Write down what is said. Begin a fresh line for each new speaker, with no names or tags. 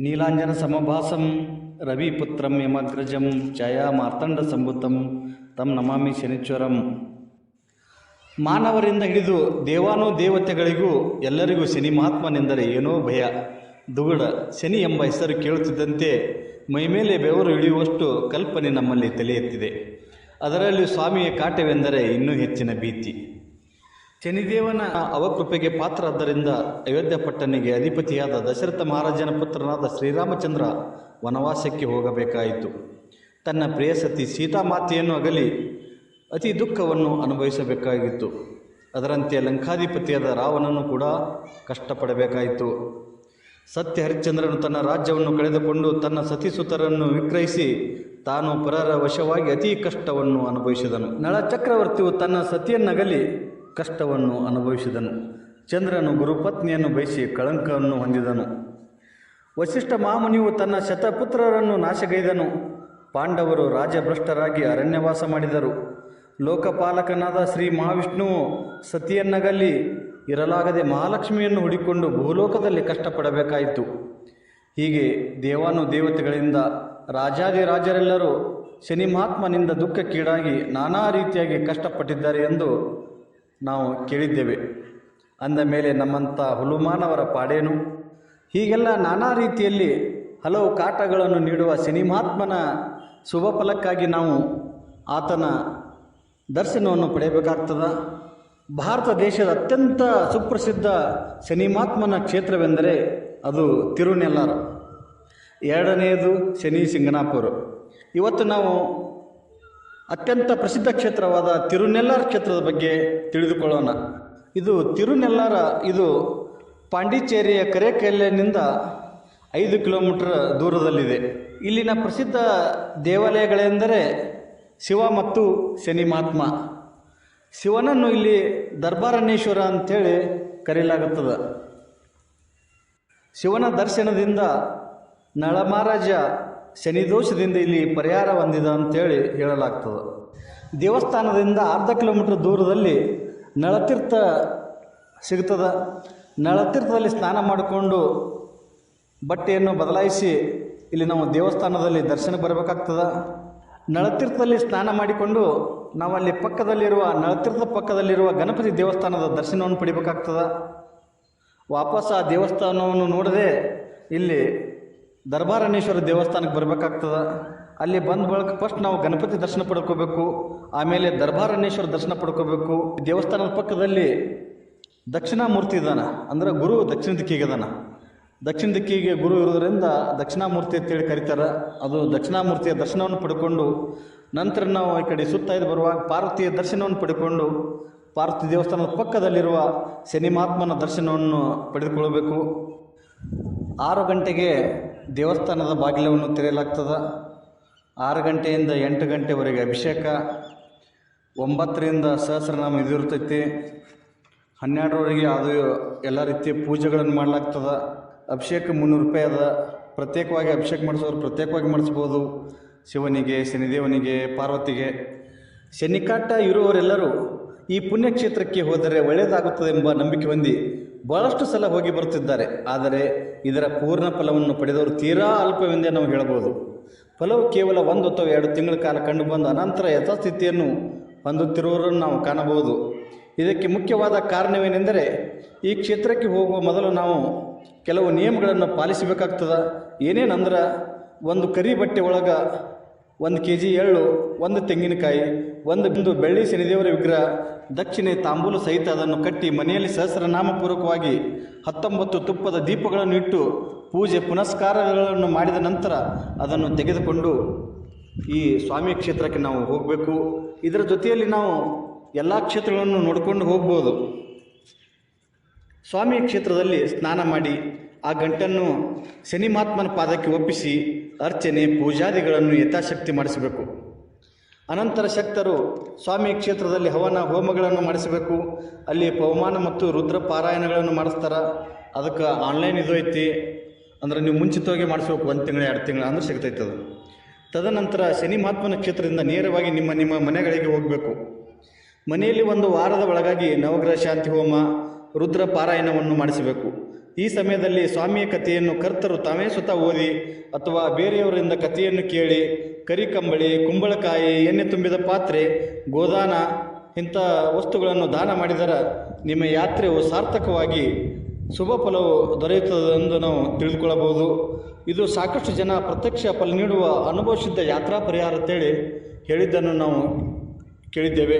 ನೀಲಾಂಜನ ಸಮಭಾಸಂ, ರವಿಪುತ್ರಂ ಯಮಗ್ರಜಂ ಜಯ ಮಾರ್ತಂಡ ಸಂಭುತಂ, ತಂ ನಮಾಮಿ ಶನಿಶ್ವರಂ ಮಾನವರಿಂದ ಹಿಡಿದು ದೇವಾನು ದೇವತೆಗಳಿಗೂ ಎಲ್ಲರಿಗೂ ಶನಿ ಮಹಾತ್ಮನೆಂದರೆ ಏನೋ ಭಯ. ದುಗುಡ, ಶನಿ ಎಂಬ ಹೆಸರು ಕೇಳುತ್ತಿದ್ದಂತೆ ಮೈಮೇಲೆ ಬೆವರು ಇಳಿಯುವಷ್ಟು ಕಲ್ಪನೆ ನಮ್ಮಲ್ಲಿ ತಲೆಯೆತ್ತಿದೆ. ಅದರಲ್ಲಿ ಸ್ವಾಮಿಯ ಕಾಟವೆಂದರೆ ಇನ್ನೂ ಹೆಚ್ಚಿನ ಭೀತಿ. ಶನಿದೇವನ ಅವಕೃಪೆಗೆ ಪಾತ್ರರಾದ್ದರಿಂದ ಅಯೋಧ್ಯ ಪಟ್ಟಣಿಗೆ ಅಧಿಪತಿಯಾದ ದಶರಥ ಮಹಾರಾಜನ ಪುತ್ರನಾದ ಶ್ರೀರಾಮಚಂದ್ರ ವನವಾಸಕ್ಕೆ ಹೋಗಬೇಕಾಯಿತು. ತನ್ನ ಪ್ರೇಯಸತಿ ಸೀತಾಮಾತೆಯನ್ನು ಅಗಲಿ ಅತಿ ದುಃಖವನ್ನು ಅನುಭವಿಸಬೇಕಾಗಿತ್ತು. ಅದರಂತೆ ಲಂಕಾಧಿಪತಿಯಾದ ರಾವಣನು ಕೂಡ ಕಷ್ಟಪಡಬೇಕಾಯಿತು. ಸತ್ಯ ಹರಿಶ್ಚಂದ್ರನು ತನ್ನ ರಾಜ್ಯವನ್ನು ಕಳೆದುಕೊಂಡು ತನ್ನ ಸತಿಸುತರನ್ನು ವಿಕ್ರಯಿಸಿ ತಾನು ಪರರ ವಶವಾಗಿ ಅತಿ ಕಷ್ಟವನ್ನು ಅನುಭವಿಸಿದನು. ನಳ ಚಕ್ರವರ್ತಿಯು ತನ್ನ ಸತಿಯನ್ನಗಲಿ ಕಷ್ಟವನ್ನು ಅನುಭವಿಸಿದನು. ಚಂದ್ರನು ಗುರುಪತ್ನಿಯನ್ನು ಬಯಸಿ ಕಳಂಕವನ್ನು ಹೊಂದಿದನು. ವಶಿಷ್ಠ ಮಹಾಮುನಿಯು ತನ್ನ ಶತಪುತ್ರರನ್ನು ನಾಶಗೈದನು. ಪಾಂಡವರು ರಾಜಭ್ರಷ್ಟರಾಗಿ ಅರಣ್ಯವಾಸ ಮಾಡಿದರು. ಲೋಕಪಾಲಕನಾದ ಶ್ರೀ ಮಹಾವಿಷ್ಣುವು ಸತಿಯನ್ನಗಲ್ಲಿ ಇರಲಾಗದೆ ಮಹಾಲಕ್ಷ್ಮಿಯನ್ನು ಹುಡಿಕೊಂಡು ಭೂಲೋಕದಲ್ಲಿ ಕಷ್ಟಪಡಬೇಕಾಯಿತು. ಹೀಗೆ ದೇವಾನು ದೇವತೆಗಳಿಂದ ರಾಜಾದಿರಾಜರೆಲ್ಲರೂ ಶನಿ ಮಹಾತ್ಮನಿಂದ ದುಃಖಕ್ಕೀಡಾಗಿ ನಾನಾ ರೀತಿಯಾಗಿ ಕಷ್ಟಪಟ್ಟಿದ್ದಾರೆ ಎಂದು ನಾವು ಕೇಳಿದ್ದೇವೆ. ಅಂದ ಮೇಲೆ ನಮ್ಮಂಥ ಹುಲುಮಾನವರ ಪಾಡೇನು? ಹೀಗೆಲ್ಲ ನಾನಾ ರೀತಿಯಲ್ಲಿ ಹಲವು ಕಾಟಗಳನ್ನು ನೀಡುವ ಸಿನಿಮಾತ್ಮನ ಶುಭ ಫಲಕ್ಕಾಗಿ ನಾವು ಆತನ ದರ್ಶನವನ್ನು ಪಡೆಯಬೇಕಾಗ್ತದ? ಭಾರತ ದೇಶದ ಅತ್ಯಂತ ಸುಪ್ರಸಿದ್ಧ ಸಿನಿಮಾತ್ಮನ ಕ್ಷೇತ್ರವೆಂದರೆ ಅದು ತಿರುನೆಲ್ಲಾರು. ಎರಡನೆಯದು ಶನಿ ಸಿಂಗನಾಪುರ. ಇವತ್ತು ನಾವು ಅತ್ಯಂತ ಪ್ರಸಿದ್ಧ ಕ್ಷೇತ್ರವಾದ ತಿರುನೆಲ್ಲಾರ್ ಕ್ಷೇತ್ರದ ಬಗ್ಗೆ ತಿಳಿದುಕೊಳ್ಳೋಣ. ಇದು ತಿರುನೆಲ್ಲಾರ, ಇದು ಪಾಂಡಿಚೇರಿಯ ಕರೆಕಲ್ಯನಿಂದ ಐದು ಕಿಲೋಮೀಟರ್ ದೂರದಲ್ಲಿದೆ. ಇಲ್ಲಿನ ಪ್ರಸಿದ್ಧ ದೇವಾಲಯಗಳೆಂದರೆ ಶಿವ ಮತ್ತು ಶನಿ ಮಹಾತ್ಮ. ಶಿವನನ್ನು ಇಲ್ಲಿ ದರ್ಬಾರಣ್ಯೇಶ್ವರ ಅಂಥೇಳಿ ಕರೆಯಲಾಗುತ್ತದೆ ಶಿವನ ದರ್ಶನದಿಂದ ನಳಮಹಾರಾಜ ಶನಿದೋಷದಿಂದ ಇಲ್ಲಿ ಪರಿಹಾರ ಹೊಂದಿದ ಅಂತೇಳಿ ಹೇಳಲಾಗ್ತದೆ. ದೇವಸ್ಥಾನದಿಂದ ಅರ್ಧ ಕಿಲೋಮೀಟರ್ ದೂರದಲ್ಲಿ ನಳತೀರ್ಥ ಸಿಗ್ತದೆ. ನಳತೀರ್ಥದಲ್ಲಿ ಸ್ನಾನ ಮಾಡಿಕೊಂಡು ಬಟ್ಟೆಯನ್ನು ಬದಲಾಯಿಸಿ ಇಲ್ಲಿ ನಾವು ದೇವಸ್ಥಾನದಲ್ಲಿ ದರ್ಶನ ಬರಬೇಕಾಗ್ತದೆ. ನಳತೀರ್ಥದಲ್ಲಿ ಸ್ನಾನ ಮಾಡಿಕೊಂಡು ನಾವು ಅಲ್ಲಿ ಪಕ್ಕದಲ್ಲಿರುವ, ನಳತೀರ್ಥ ಪಕ್ಕದಲ್ಲಿರುವ ಗಣಪತಿ ದೇವಸ್ಥಾನದ ದರ್ಶನವನ್ನು ಪಡಿಬೇಕಾಗ್ತದೆ. ವಾಪಸ್ ಆ ದೇವಸ್ಥಾನವನ್ನು ನೋಡದೆ ಇಲ್ಲಿ ದರ್ಬಾರಣ್ಯೇಶ್ವರ ದೇವಸ್ಥಾನಕ್ಕೆ ಬರಬೇಕಾಗ್ತದ. ಅಲ್ಲಿ ಬಂದ ಬಳಿಕ ಫಸ್ಟ್ ನಾವು ಗಣಪತಿ ದರ್ಶನ ಪಡ್ಕೋಬೇಕು, ಆಮೇಲೆ ದರ್ಬಾರಣೇಶ್ವರ ದರ್ಶನ ಪಡ್ಕೋಬೇಕು. ದೇವಸ್ಥಾನದ ಪಕ್ಕದಲ್ಲಿ ದಕ್ಷಿಣಾಮೂರ್ತಿ ಇದ್ದಾನ, ಅಂದ್ರೆ ಗುರು ದಕ್ಷಿಣ ದಿಕ್ಕಿಗೆ ಅದಾನ ದಕ್ಷಿಣ ದಿಕ್ಕಿಗೆ ಗುರು ಇರೋದ್ರಿಂದ ದಕ್ಷಿಣಾಮೂರ್ತಿ ಅಂತೇಳಿ ಕರೀತಾರೆ. ಅದು ದಕ್ಷಿಣಾಮೂರ್ತಿಯ ದರ್ಶನವನ್ನು ಪಡ್ಕೊಂಡು, ನಂತರ ನಾವು ಈ ಕಡೆ ಸುತ್ತ ಇದು ಬರುವಾಗ ಪಾರ್ವತಿಯ ದರ್ಶನವನ್ನು ಪಡ್ಕೊಂಡು, ಪಾರ್ವತಿ ದೇವಸ್ಥಾನದ ಪಕ್ಕದಲ್ಲಿರುವ ಶನಿ ದರ್ಶನವನ್ನು ಪಡೆದುಕೊಳ್ಳಬೇಕು. ಆರು ಗಂಟೆಗೆ ದೇವಸ್ಥಾನದ ಬಾಗಿಲವನ್ನು ತೆರೆಯಲಾಗ್ತದೆ? ಆರು ಗಂಟೆಯಿಂದ ಎಂಟು ಗಂಟೆವರೆಗೆ ಅಭಿಷೇಕ, ಒಂಬತ್ತರಿಂದ ಸಹಸ್ರನಾಮ ಇದಿರ್ತೈತಿ. ಹನ್ನೆರಡರವರೆಗೆ ಅದು ಎಲ್ಲ ರೀತಿಯ ಪೂಜೆಗಳನ್ನು ಮಾಡಲಾಗ್ತದೆ. ಅಭಿಷೇಕ ಮುನ್ನೂರು ರೂಪಾಯಿ ಅದ. ಪ್ರತ್ಯೇಕವಾಗಿ ಅಭಿಷೇಕ ಮಾಡಿಸೋರು ಪ್ರತ್ಯೇಕವಾಗಿ ಮಾಡಿಸ್ಬೋದು. ಶಿವನಿಗೆ, ಶನಿದೇವನಿಗೆ, ಪಾರ್ವತಿಗೆ. ಶನಿಕಾಟ ಇರುವವರೆಲ್ಲರೂ ಈ ಪುಣ್ಯಕ್ಷೇತ್ರಕ್ಕೆ ಹೋದರೆ ಒಳ್ಳೆಯದಾಗುತ್ತದೆ ಎಂಬ ನಂಬಿಕೆ ಹೊಂದಿ ಬಹಳಷ್ಟು ಸಲ ಹೋಗಿ ಬರುತ್ತಿದ್ದಾರೆ. ಆದರೆ ಇದರ ಪೂರ್ಣ ಫಲವನ್ನು ಪಡೆದವರು ತೀರಾ ಅಲ್ಪವೆಂದೇ ನಾವು ಹೇಳಬಹುದು. ಫಲವು ಕೇವಲ ಒಂದು ಅಥವಾ ಎರಡು ತಿಂಗಳ ಕಾಲ ಕಂಡುಬಂದು ಅನಂತರ ಯಥಾಸ್ಥಿತಿಯನ್ನು ಹೊಂದುತ್ತಿರುವವರನ್ನು ನಾವು ಕಾಣಬಹುದು. ಇದಕ್ಕೆ ಮುಖ್ಯವಾದ ಕಾರಣವೇನೆಂದರೆ, ಈ ಕ್ಷೇತ್ರಕ್ಕೆ ಹೋಗುವ ಮೊದಲು ನಾವು ಕೆಲವು ನಿಯಮಗಳನ್ನು ಪಾಲಿಸಬೇಕಾಗ್ತದೆ. ಏನೇನಂದ್ರೆ, ಒಂದು ಕರಿ ಬಟ್ಟೆ ಒಳಗೆ ಒಂದು ಕೆ ಜಿ ಎಳ್ಳು, ಒಂದು ತೆಂಗಿನಕಾಯಿ, ಒಂದು ಬಿಂದು ಬೆಳ್ಳಿ ಶನಿದೇವರ ವಿಗ್ರಹ, ದಕ್ಷಿಣೆ ತಾಂಬೂಲ ಸಹಿತ ಅದನ್ನು ಕಟ್ಟಿ ಮನೆಯಲ್ಲಿ ಸಹಸ್ರನಾಮಪೂರ್ವಕವಾಗಿ ಹತ್ತೊಂಬತ್ತು ತುಪ್ಪದ ದೀಪಗಳನ್ನು ಇಟ್ಟು ಪೂಜೆ ಪುನಸ್ಕಾರಗಳನ್ನು ಮಾಡಿದ ನಂತರ ಅದನ್ನು ತೆಗೆದುಕೊಂಡು ಈ ಸ್ವಾಮಿ ಕ್ಷೇತ್ರಕ್ಕೆ ನಾವು ಹೋಗಬೇಕು. ಇದರ ಜೊತೆಯಲ್ಲಿ ನಾವು ಎಲ್ಲ ಕ್ಷೇತ್ರಗಳನ್ನು ನೋಡಿಕೊಂಡು ಹೋಗ್ಬೋದು. ಸ್ವಾಮಿ ಕ್ಷೇತ್ರದಲ್ಲಿ ಸ್ನಾನ ಮಾಡಿ ಆ ಗಂಟನ್ನು ಶನಿ ಮಹಾತ್ಮನ ಪಾದಕ್ಕೆ ಒಪ್ಪಿಸಿ ಅರ್ಚನೆ ಪೂಜಾದಿಗಳನ್ನು ಯಥಾಶಕ್ತಿ ಮಾಡಿಸಬೇಕು. ಅನಂತರ ಶಕ್ತರು ಸ್ವಾಮಿ ಕ್ಷೇತ್ರದಲ್ಲಿ ಹವನ ಹೋಮಗಳನ್ನು ಮಾಡಿಸಬೇಕು. ಅಲ್ಲಿ ಪವಮಾನ ಮತ್ತು ರುದ್ರ ಪಾರಾಯಣಗಳನ್ನು ಮಾಡಿಸ್ತಾರೆ. ಅದಕ್ಕೆ ಆನ್ಲೈನ್ ಇದು ಐತಿ. ಅಂದ್ರೆ ನೀವು ಮುಂಚಿತವಾಗಿ ಮಾಡಿಸ್ಬೇಕು, ಒಂದು ತಿಂಗಳು, ಎರಡು ತಿಂಗಳು ಅಂದ್ರೆ ಸಿಗ್ತೈತೆ ಅದು. ತದನಂತರ ಶನಿ ಮಹಾತ್ಮನ ಕ್ಷೇತ್ರದಿಂದ ನೇರವಾಗಿ ನಿಮ್ಮ ನಿಮ್ಮ ಮನೆಗಳಿಗೆ ಹೋಗಬೇಕು. ಮನೆಯಲ್ಲಿ ಒಂದು ವಾರದ ಒಳಗಾಗಿ ನವಗ್ರಹ ಶಾಂತಿ ಹೋಮ, ರುದ್ರ ಪಾರಾಯಣವನ್ನು ಮಾಡಿಸಬೇಕು. ಈ ಸಮಯದಲ್ಲಿ ಸ್ವಾಮಿಯ ಕಥೆಯನ್ನು ಕರ್ತರು ತಾವೇ ಸ್ವತಃ ಓದಿ ಅಥವಾ ಬೇರೆಯವರಿಂದ ಕಥೆಯನ್ನು ಕೇಳಿ ಕರಿಕಂಬಳಿ, ಕುಂಬಳಕಾಯಿ, ಎಣ್ಣೆ ತುಂಬಿದ ಪಾತ್ರೆ, ಗೋದಾನ ಇಂಥ ವಸ್ತುಗಳನ್ನು ದಾನ ಮಾಡಿದರೆ ನಿಮ್ಮ ಯಾತ್ರೆಯು ಸಾರ್ಥಕವಾಗಿ ಶುಭ ಫಲವು ದೊರೆಯುತ್ತದೆ ಎಂದು ನಾವು ತಿಳಿದುಕೊಳ್ಳಬಹುದು. ಇದು ಸಾಕಷ್ಟು ಜನ ಪ್ರತ್ಯಕ್ಷ ಫಲ ನೀಡುವ ಅನುಭವಿಸಿದ್ದ ಯಾತ್ರಾ ಪರಿಹಾರ ಅಂತೇಳಿ ಹೇಳಿದ್ದನ್ನು ನಾವು ಕೇಳಿದ್ದೇವೆ.